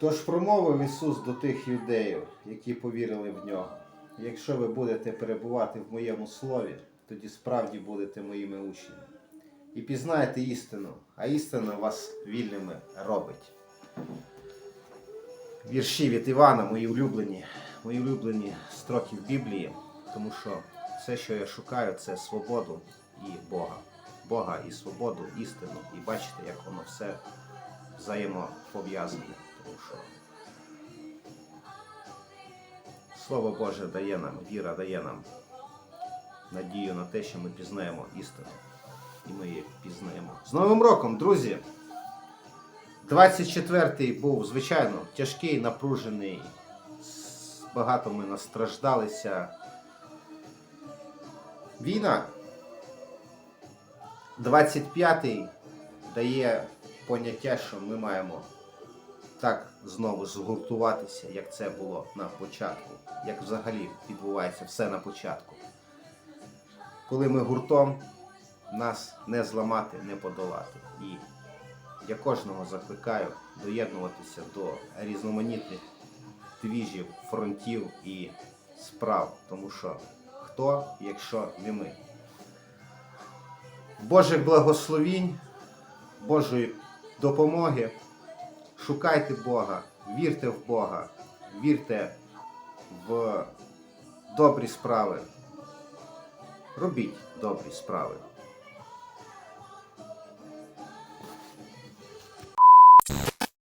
Тож промовив Ісус до тих юдеїв, які повірили в нього. Якщо ви будете перебувати в моєму слові, тоді справді будете моїми учнями. І пізнаєте істину, а істина вас вільними робить. Вірші від Івана, мої улюблені, мої улюблені строки в Біблії, тому що все, що я шукаю, це свободу і Бога. Бога і свободу, істину. І бачите, як воно все взаємопов'язане. Тому Слово Боже дає нам, віра дає нам надію на те, що ми пізнаємо істину. І ми її пізнаємо. З Новим роком, друзі! 24-й був, звичайно, тяжкий, напружений. Багато ми настраждалися. Війна. 25-й дає поняття, що ми маємо так знову згуртуватися, як це було на початку, як взагалі відбувається все на початку. Коли ми гуртом, нас не зламати, не подолати. І я кожного закликаю доєднуватися до різноманітних двіжів, фронтів і справ, тому що хто, якщо не ми. Божих благословінь, Божої допомоги. Шукайте Бога, вірте в Бога, вірте в добрі справи. Робіть добрі справи.